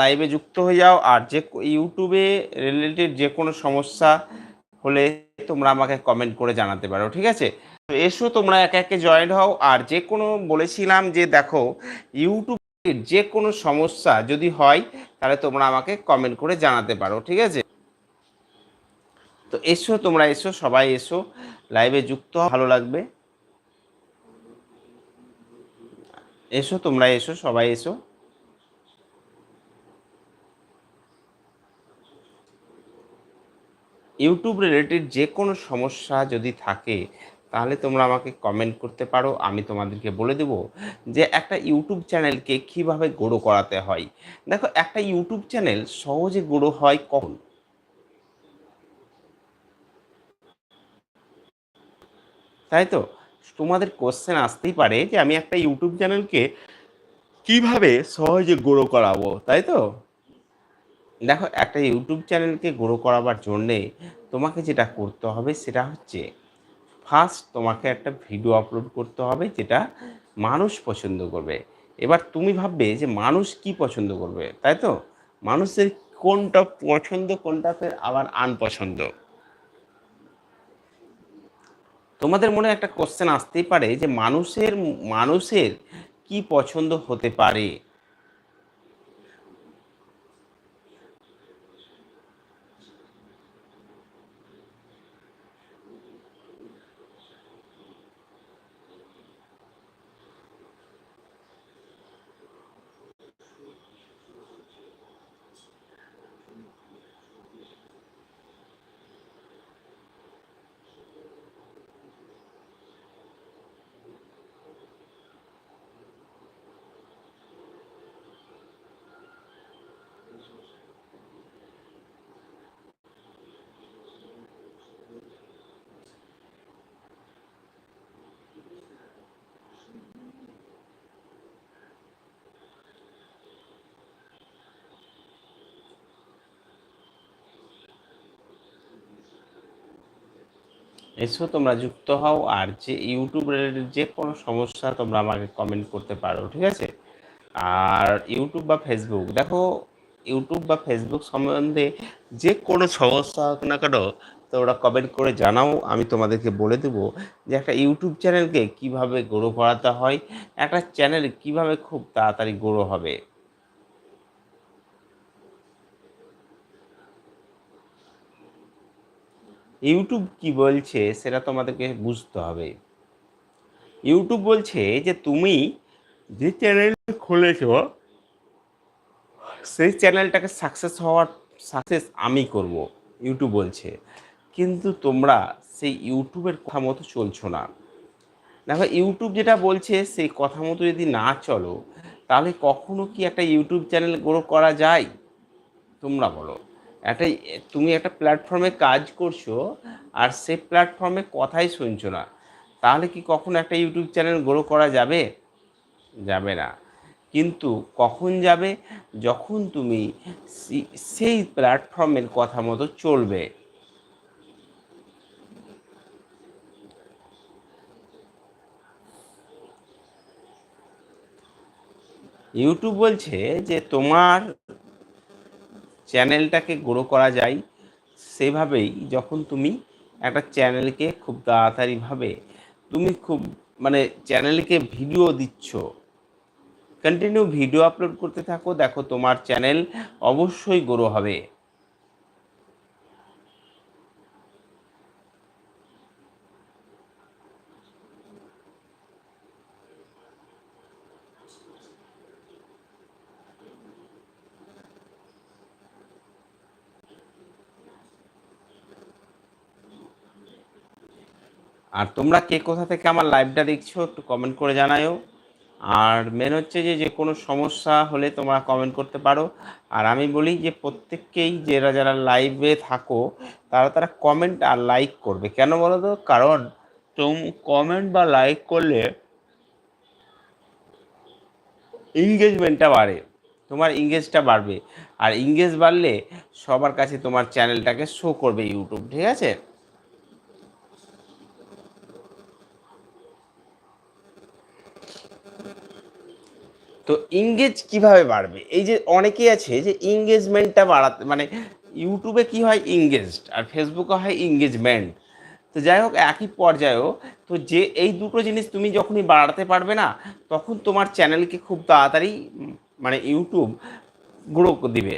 লাইভে যুক্ত হয়ে যাও আর যে ইউটিউবে রিলেটেড যে কোনো সমস্যা হলে তোমরা আমাকে কমেন্ট করে জানাতে পারো, ঠিক আছে? তো এসো তোমরা একে একে জয়েন হও আর যে কোনো বলেছিলাম যে দেখো ইউটিউবের যে কোনো সমস্যা যদি হয়, তাহলে তোমরা আমাকে কমেন্ট করে জানাতে পারো, ঠিক আছে? তো এসো, তোমরা এসো, সবাই এসো লাইভে যুক্ত ভালো লাগবে। এসো, তোমরা এসো, সবাই এসো। ইউটিউব রিলেটেড যে কোনো সমস্যা যদি থাকে, তাহলে তোমরা আমাকে কমেন্ট করতে পারো। আমি তোমাদেরকে বলে দেব যে একটা ইউটিউব চ্যানেলকে কীভাবে গ্রো করাতে হয়। দেখো, একটা ইউটিউব চ্যানেল সহজে গ্রো হয় কখন? তাই তো? তোমাদের কোশ্চেন আসতেই পারে যে আমি একটা ইউটিউব চ্যানেলকে কীভাবে সহজে গ্রো করাবো, তাই তো? দেখো, একটা ইউটিউব চ্যানেলকে গ্রো করাবার জন্যে তোমাকে যেটা করতে হবে সেটা হচ্ছে ফার্স্ট তোমাকে একটা ভিডিও আপলোড করতে হবে যেটা মানুষ পছন্দ করবে। এবার তুমি ভাববে যে মানুষ কি পছন্দ করবে, তাই তো? মানুষের কোনটা পছন্দ, কোনটা ফের আবার আনপছন্দ তোমাদের মনে একটা কোশ্চেন আসতেই পারে যে মানুষের মানুষের কি পছন্দ হতে পারে? এসো, তোমরা যুক্ত হও, আর যে ইউটিউব রিলেটেড যে কোনো সমস্যা তোমরা আমাকে কমেন্ট করতে পারো, ঠিক আছে? আর ইউটিউব বা ফেসবুক দেখো ইউটিউব বা ফেসবুক সম্বন্ধে যে কোনো সমস্যা হোক না কেন, তোমরা কমেন্ট করে জানাও, আমি তোমাদেরকে বলে দেবো যে একটা ইউটিউব চ্যানেলকে কীভাবে গ্রো করাতে হয়, একটা চ্যানেল কীভাবে খুব তাড়াতাড়ি গ্রো হবে। ইউটিউব কি বলছে সেটা তোমাদেরকে বুঝতে হবে। ইউটিউব বলছে যে তুমি যে চ্যানেল খুলেছ, সেই চ্যানেলটাকে সাকসেস হওয়ার সাকসেস আমি করব, ইউটিউব বলছে। কিন্তু তোমরা সেই ইউটিউবের কথা মতো চলছো না। দেখো, ইউটিউব যেটা বলছে সেই কথা মতো যদি না চলো, তাহলে কখনো কি একটা ইউটিউব চ্যানেল গ্রো করা যায়? তোমরা বলো। একটা তুমি একটা প্ল্যাটফর্মে কাজ করছ, আর সে প্ল্যাটফর্মে কথাই শুনছো না। তাহলে কি কখনো একটা ইউটিউব চ্যানেল গ্রো করা যাবে? যাবে না। কিন্তু কখন যাবে? যখন তুমি সেই প্ল্যাটফর্মের কথা মতো চলবে। ইউটিউব বলছে যে তোমার চ্যানেলটাকে গ্রো করা যায়, সেভাবেই যখন তুমি একটা চ্যানেলকে খুব তাড়াতাড়িভাবে তুমি খুব মানে চ্যানেলকে ভিডিও দিচ্ছ কন্টিনিউ ভিডিও আপলোড করতে থাকো, দেখো তোমার চ্যানেল অবশ্যই গ্রো হবে। আর তোমরা কে কোথা থেকে আমার লাইভটা দেখছ, একটু কমেন্ট করে জানায়ও। আর মেন হচ্ছে যে যে কোনো সমস্যা হলে তোমরা কমেন্ট করতে পারো। আর আমি বলি যে, প্রত্যেককেই যারা যারা লাইভে থাকো, তারা তারা কমেন্ট আর লাইক করবে। কেন বলো তো? কারণ তুম কমেন্ট বা লাইক করলে এঙ্গেজমেন্টটা বাড়ে, তোমার ইংগেজটা বাড়বে। আর ইংগেজ বাড়লে সবার কাছে তোমার চ্যানেলটাকে শো করবে ইউটিউব ঠিক আছে? তো ইংগেজ কীভাবে বাড়বে? এই যে অনেকেই আছে যে ইংগেজমেন্টটা বাড়াতে মানে ইউটিউবে কি হয় ইংগেজড আর ফেসবুকে হয় ইংগেজমেন্ট তো যাই হোক, একই পর্যায়েও, তো যে এই দুটো জিনিস তুমি যখনই বাড়াতে পারবে না, তখন তোমার চ্যানেলকে খুব তাড়াতাড়ি মানে ইউটিউব গ্রো দিবে।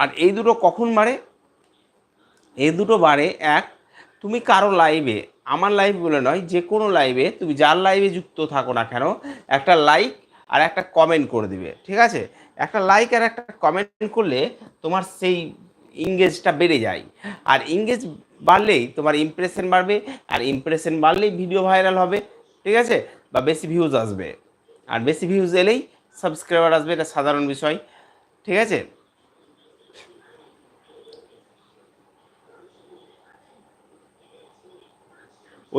আর এই দুটো কখন বাড়ে? এই দুটো বাড়ে, এক, তুমি কারও লাইভে আমার লাইভ বলে নয় যে কোনো লাইভে তুমি যার লাইভে যুক্ত থাকো না কেন, একটা লাইক আর একটা কমেন্ট করে দিবে, ঠিক আছে? একটা লাইক আর একটা কমেন্ট করলে তোমার সেই ইংগেজটা বেড়ে যায়। আর ইংগেজ বাড়লেই তোমার ইমপ্রেশন বাড়বে, আর ইমপ্রেশন বাড়লেই ভিডিও ভাইরাল হবে, ঠিক আছে? বা বেশি ভিউজ আসবে। আর বেশি ভিউজ এলেই সাবস্ক্রাইবার আসবে, এটা সাধারণ বিষয়, ঠিক আছে?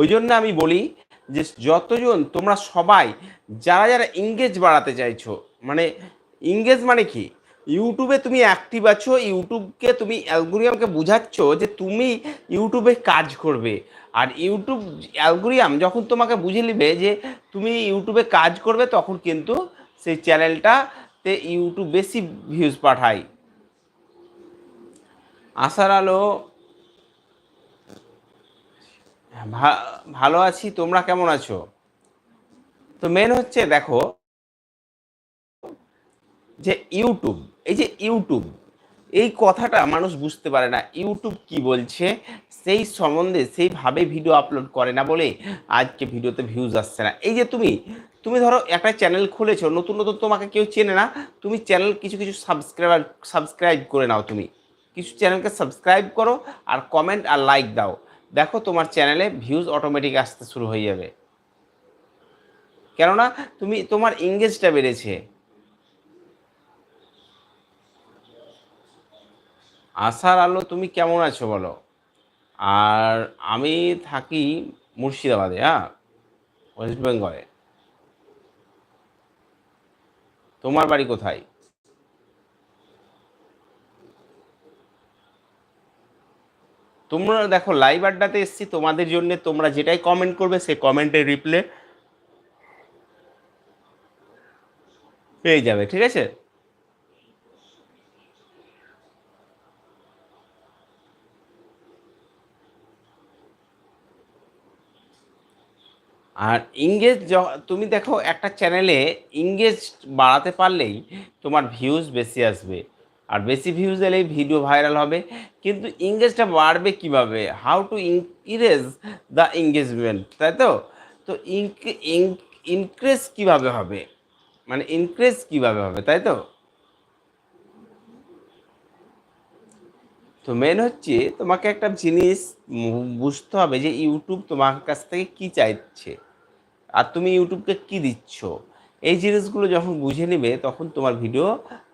ওই জন্য আমি বলি যে যতজন, তোমরা সবাই যারা যারা ইংগেজ বাড়াতে চাইছো মানে ইংগেজ মানে কি? ইউটিউবে তুমি অ্যাক্টিভ আছো ইউটিউবকে তুমি অ্যালগোরিয়ামকে বোঝাচ্ছ যে তুমি ইউটিউবে কাজ করবে। আর ইউটিউব অ্যালগোরিয়াম যখন তোমাকে বুঝে নেবে যে তুমি ইউটিউবে কাজ করবে, তখন কিন্তু সেই চ্যানেলটাতে ইউটিউব বেশি ভিউজ পাঠায়। আশার আলো ভালো আছি, তোমরা কেমন আছো? তো মেন হচ্ছে দেখো, যে ইউটিউব এই যে ইউটিউব এই কথাটা মানুষ বুঝতে পারে না ইউটিউব কি বলছে, সেই সম্বন্ধে সেইভাবে ভিডিও আপলোড করে না বলে আজকে ভিডিওতে ভিউজ আসছে না। এই যে তুমি তুমি ধরো একটা চ্যানেল খুলেছো, নতুন নতুন তোমাকে কেউ চেনে না, তুমি চ্যানেল কিছু কিছু সাবস্ক্রাইবার সাবস্ক্রাইব করে নাও তুমি। কিছু চ্যানেলকে সাবস্ক্রাইব করো আর কমেন্ট আর লাইক দাও। দেখো তোমার চ্যানেলে ভিউজ অটোমেটিক আসতে শুরু হয়ে যাবে। কেননা তুমি, তোমার ইংগেজটা বেড়েছে। আশার আলো তুমি কেমন আছো বলো? আর আমি থাকি মুর্শিদাবাদে হ্যাঁ? ওয়েস্ট বেঙ্গলে তোমার বাড়ি কোথায়? তোমরা দেখো লাইভ আড্ডাতে এসছি, তোমাদের জন্য তোমরা যেটাই কমেন্ট করবে সেই কমেন্টের রিপ্লে পেয়ে যাবে, ঠিক আছে? আর ইংগেজ তুমি দেখো একটা চ্যানেলে ইংগেজ বাড়াতে পারলেই তোমার ভিউজ বেশি আসবে। আর বেশি ভিউজ এলেই ভিডিও ভাইরাল হবে। কিন্তু ইংগেজটা বাড়বে কীভাবে? How to increase the engagement তাই তো? তো ইনক্রিজ কীভাবে হবে? মানে ইনক্রিজ কীভাবে হবে, তাই তো? তো মেন হচ্ছে তোমাকে একটা জিনিস বুঝতে হবে যে ইউটিউব তোমার কাছ থেকে কি চাইছে। আর তুমি ইউটিউবকে কি দিচ্ছ? এই জিনিসগুলো যখন বুঝে নেবে, তখন তোমার ভিডিও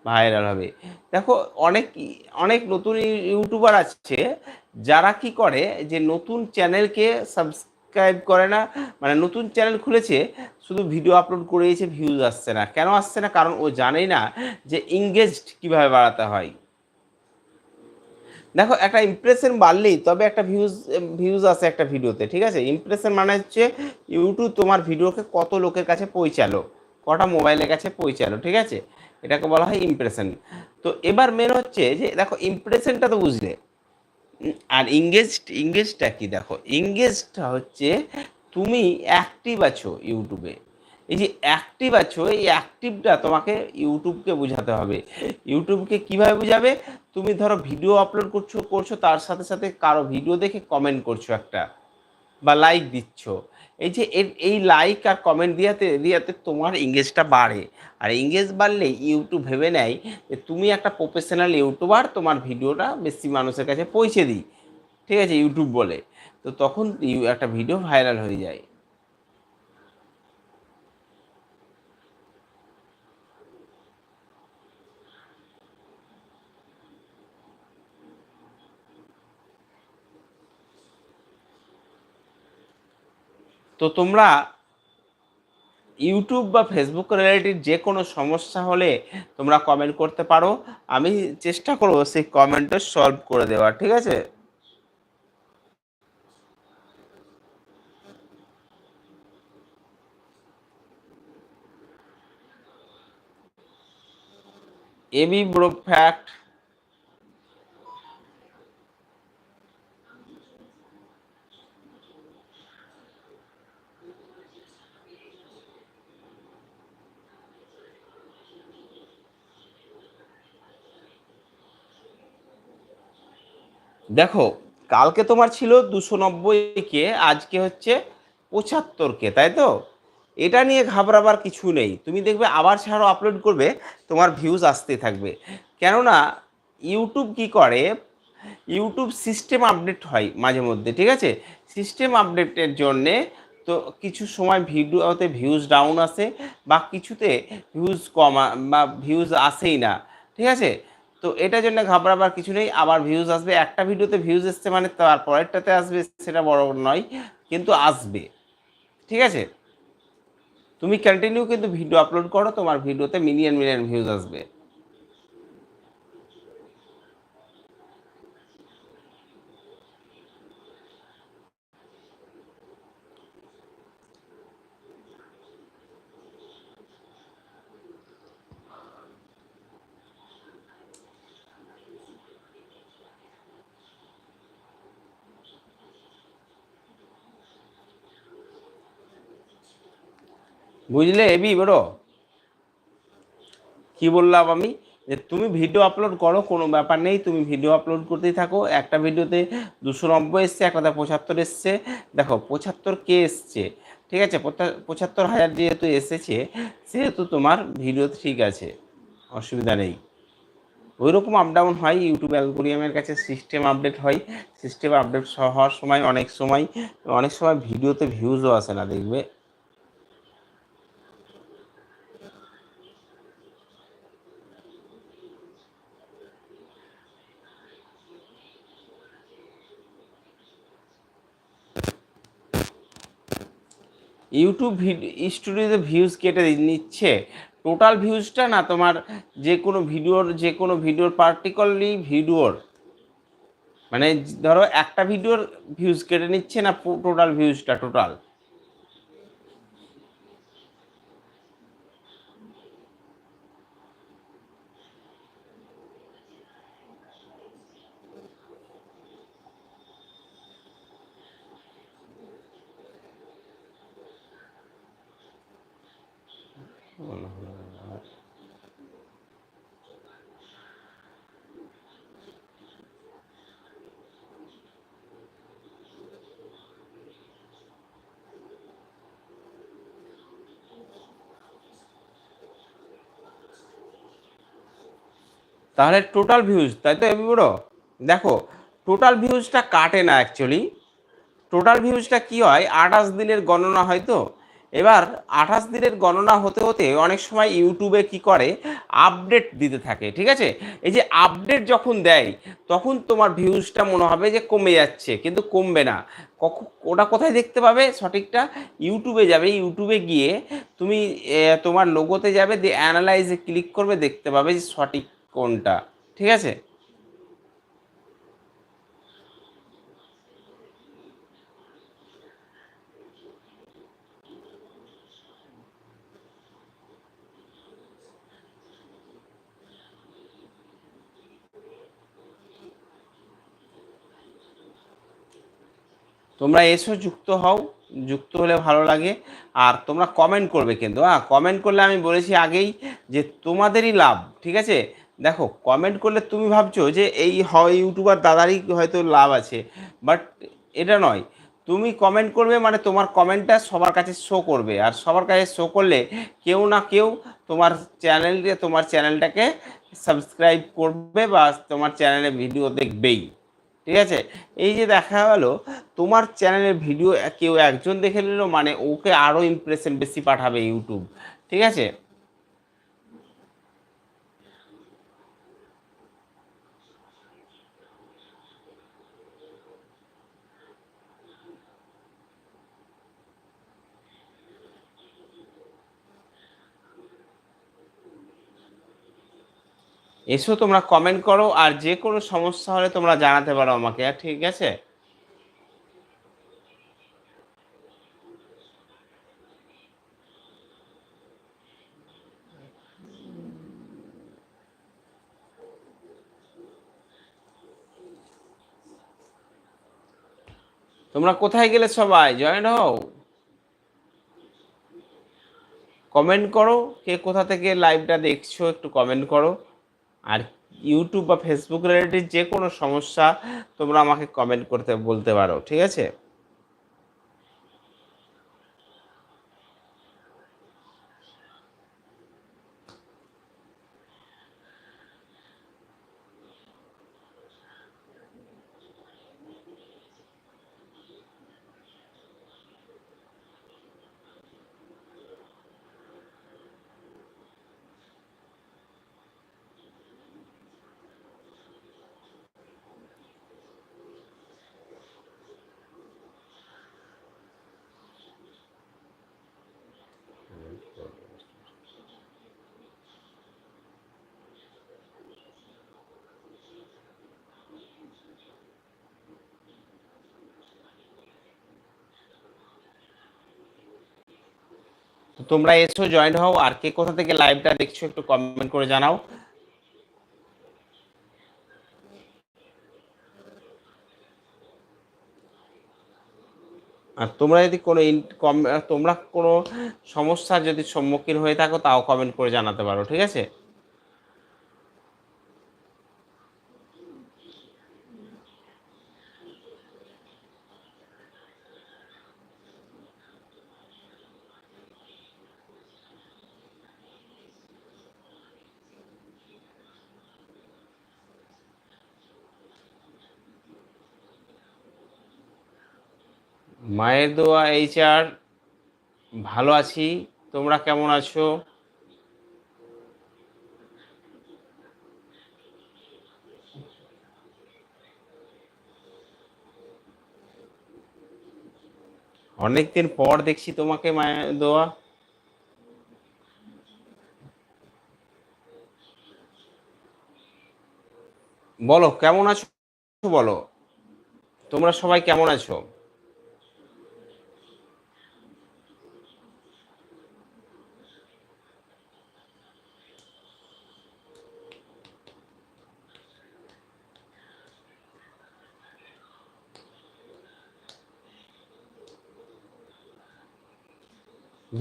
ভাইরাল হবে। দেখো, অনেক অনেক নতুন ইউটিউবার আছে, যারা কি করে যে নতুন চ্যানেলকে সাবস্ক্রাইব করে না মানে নতুন চ্যানেল খুলেছে, শুধু ভিডিও আপলোড করেছে ভিউজ আসছে না। কেন আসছে না? কারণ ও জানেই না যে ইংগেজড কীভাবে বাড়াতে হয়। দেখো, একটা ইমপ্রেশন বাড়লেই তবে একটা ভিউজ ভিউজ আসে একটা ভিডিওতে ঠিক আছে? ইমপ্রেশন মানে হচ্ছে ইউটিউব তোমার ভিডিওকে কত লোকের কাছে পৌঁছালো, কটা মোবাইলের কাছে পৌঁছালো, ঠিক আছে? এটাকে বলা হয় ইমপ্রেশন তো এবার মেন হচ্ছে যে, দেখো ইমপ্রেশনটা তো বুঝলে। আর ইংগেজড ইংগেজটা কি? দেখো ইংগেজটা হচ্ছে তুমি অ্যাক্টিভ আছো ইউটিউবে এই যে অ্যাক্টিভ আছো, এই অ্যাক্টিভটা তোমাকে ইউটিউবকে বোঝাতে হবে। ইউটিউবকে কীভাবে বোঝাবে? তুমি ধরো ভিডিও আপলোড করছ করছ, তার সাথে সাথে কারও ভিডিও দেখে কমেন্ট করছ একটা, বা লাইক দিচ্ছ। এই যে এর- এই লাইক আর কমেন্ট দিয়াতে দিয়াতে তোমার ইংগেজটা বাড়ে। আর ইংগেজ বাড়লে ইউটিউব ভেবে নেয় যে তুমি একটা প্রফেশনাল ইউটিউবার তোমার ভিডিওটা বেশি মানুষের কাছে পৌঁছে দিই। ঠিক আছে, ইউটিউব বলে। তো তখন একটা ভিডিও ভাইরাল হয়ে যায়। তো তোমরা ইউটিউব বা ফেসবুক রিলেটেড যে কোনো সমস্যা হলে তোমরা কমেন্ট করতে পারো। আমি চেষ্টা করব সেই কমেন্টটা সলভ করে দেওয়ার, ঠিক আছে? এবি ব্রো ফ্যাক্ট দেখো, কালকে তোমার ছিল দুশো নব্বই কে, আজকে হচ্ছে পঁচাত্তর কে, তাই তো? এটা নিয়ে ঘাবড়াবার কিছু নেই। তুমি দেখবে আবার ছাড়ো আপলোড করবে, তোমার ভিউজ আসতে থাকবে। কেননা ইউটিউব কি করে? ইউটিউব সিস্টেম আপডেট হয় মাঝে মধ্যে, ঠিক আছে? সিস্টেম আপডেটের জন্যে তো কিছু সময় ভিডিওতে ভিউজ ডাউন আসে বা কিছুতে ভিউজ কম বা ভিউজ আসেই না, ঠিক আছে? তো এটার জন্য ঘাবড়াবার কিছু নেই, আবার ভিউজ আসবে। একটা ভিডিওতে ভিউজ এসছে মানে তার পরেরটাতে আসবে, সেটা বড় নয়, কিন্তু আসবে। ঠিক আছে? তুমি কন্টিনিউ কিন্তু ভিডিও আপলোড করো, তোমার ভিডিওতে মিলিয়ন মিলিয়ন ভিউজ আসবে। বুঝলে, এবি বড়? কি বললাম আমি? যে তুমি ভিডিও আপলোড করো, কোনো ব্যাপার নেই, তুমি ভিডিও আপলোড করতেই থাকো। একটা ভিডিওতে দুশো নব্বই এসছে একটাতে পঁচাত্তর এসছে। দেখো, পঁচাত্তর কে এসছে? ঠিক আছে পঁচাত্তর হাজার যেহেতু এসেছে, সেহেতু তোমার ভিডিও ঠিক আছে, অসুবিধা নেই। ওই রকম আপ ডাউন হয় ইউটিউব অ্যালগোরিয়ামের কাছে সিস্টেম আপডেট হয়। সিস্টেম আপডেট হওয়ার সময়, অনেক সময় অনেক সময় ভিডিওতে ভিউজও আসে না, দেখবে? ইউটিউব স্টুডিওতে ভিউজ কেটে নিচ্ছে। টোটাল ভিউজটা না তোমার যে কোনো ভিডিওর যে কোনো ভিডিওর পার্টিকুলারলি ভিডিওর মানে ধরো একটা ভিডিওর ভিউজ কেটে নিচ্ছে না টোটাল ভিউজটা টোটাল তাহলে টোটাল ভিউজ তাই তো এবি বড়? দেখো টোটাল ভিউজটা কাটে না অ্যাকচুয়ালি টোটাল ভিউজটা কি হয়? আঠাশ দিনের গণনা হয় তো। এবার আঠাশ দিনের গণনা হতে হতে অনেক সময় ইউটিউবে কি করে? আপডেট দিতে থাকে, ঠিক আছে? এই যে আপডেট যখন দেয়, তখন তোমার ভিউজটা মনে হবে যে কমে যাচ্ছে, কিন্তু কমবে না। ওটা কোথায় দেখতে পাবে? সঠিকটা ইউটিউবে যাবে। ইউটিউবে গিয়ে তুমি তোমার লোগোতে যাবে, দিয়ে অ্যানালাইজে ক্লিক করবে, দেখতে পাবে যে সঠিক কোনটা, ঠিক আছে? তোমরা এসো, যুক্ত হও। যুক্ত হলে ভালো লাগে। আর তোমরা কমেন্ট করবে কিন্তু হ্যাঁ কমেন্ট করলে আমি বলেছি আগেই যে তোমাদেরই লাভ, ঠিক আছে? দেখো কমেন্ট করলে তুমি ভাবছ যে এই হয় ইউটিউবার দাদারই হয়তো লাভ আছে বাট এটা নয়। তুমি কমেন্ট করবে মানে তোমার কমেন্টটা সবার কাছে শো করবে। আর সবার কাছে শো করলে কেউ না কেউ তোমার চ্যানেলকে তোমার চ্যানেলটাকে সাবস্ক্রাইব করবে বা তোমার চ্যানেলে ভিডিও দেখবেই। ঠিক আছে? এই যে দেখা গেল, তোমার চ্যানেলের ভিডিও কেউ একজন দেখে নিল মানে ওকে আরও ইমপ্রেশন বেশি পাঠাবে ইউটিউব ঠিক আছে? এসো, তোমরা কমেন্ট করো, আর যে কোনো সমস্যা হলে তোমরা জানাতে পারো আমাকে ঠিক আছে? তোমরা কোথায় গেলে সবাই? জয়েন হও। কমেন্ট করো, কে কোথা থেকে লাইভটা দেখছ, একটু কমেন্ট করো। আর ইউটিউব বা ফেসবুক রিলেটেড যে কোনো সমস্যা তোমরা আমাকে কমেন্ট করতে বলতে পারো, ঠিক আছে? তো তোমরা এসো জয়েন হও, আর কে কোথা থেকে লাইভটা দেখছ একটু কমেন্ট করে জানাও। আর তোমরা যদি কোনো তোমরা কোনো সমস্যার যদি সম্মুখীন হয়ে থাকো, তাও কমেন্ট করে জানাতে পারো, ঠিক আছে? মায়ের দোয়া এইচ আর ভালো আছি। তোমরা কেমন আছো? অনেকদিন পর দেখছি তোমাকে মায়ের দোয়া। বলো, কেমন আছো বলো? তোমরা সবাই কেমন আছো?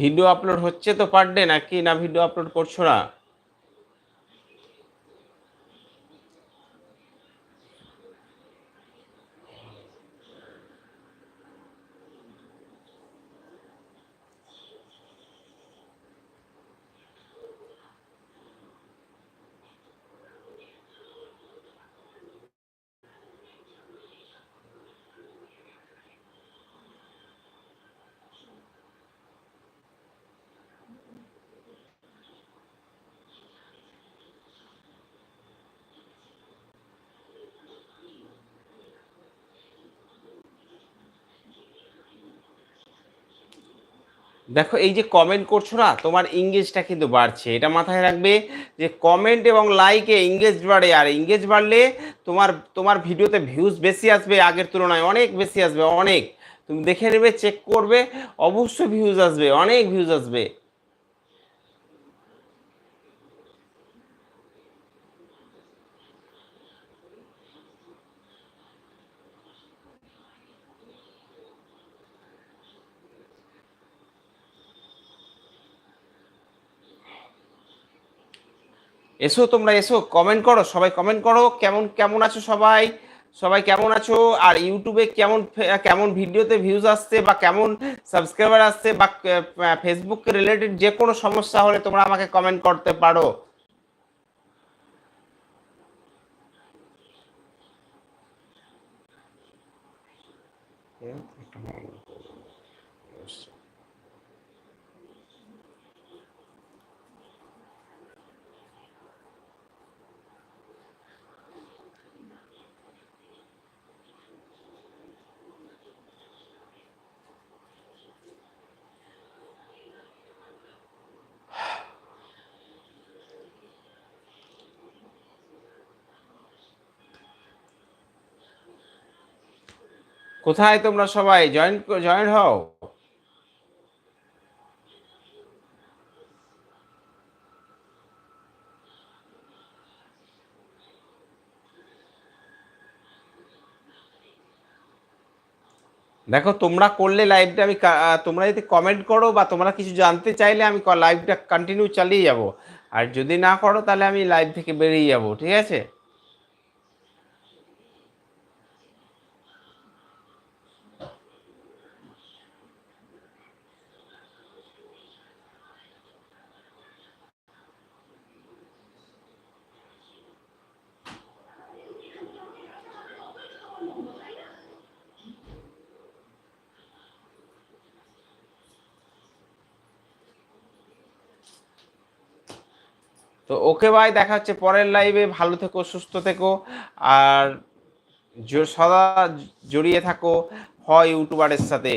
ভিডিও আপলোড হচ্ছে তো পার ডে নাকি না ভিডিও আপলোড করছ না? দেখো, এই যে কমেন্ট করছ না, তোমার ইংগেজটা কিন্তু বাড়ছে। এটা মাথায় রাখবে যে কমেন্ট এবং লাইকে ইংগেজ বাড়ে, আর ইংগেজ বাড়লে তোমার তোমার ভিডিওতে ভিউজ বেশি আসবে, আগের তুলনায় অনেক বেশি আসবে, অনেক। তুমি দেখে নেবে চেক করবে, অবশ্যই ভিউজ আসবে, অনেক ভিউজ আসবে। এসো তোমরা, এসো কমেন্ট করো, সবাই কমেন্ট করো, কেমন কেমন আছো সবাই? সবাই কেমন আছো? আর ইউটিউবে কেমন কেমন ভিডিওতে ভিউজ আসছে বা কেমন সাবস্ক্রাইবার আসছে বা ফেসবুক রিলেটেড যে কোনো সমস্যা হলে তোমরা আমাকে কমেন্ট করতে পারো। কোথায় তোমরা সবাই? জয়েন জয়েন হও। দেখো, তোমরা করলে লাইভটা আমি তোমরা যদি কমেন্ট করো বা তোমরা কিছু জানতে চাইলে আমি লাইভটা কন্টিনিউ চালিয়ে যাব। আর যদি না করো, তাহলে আমি লাইভ থেকে বেরিয়ে যাব, ঠিক আছে? তো ওকে ভাই দেখা হচ্ছে পরের লাইভে ভালো থেকো, সুস্থ থেকো। আর সদা জড়িয়ে থাকো। হয় ইউটিউবারের সাথে।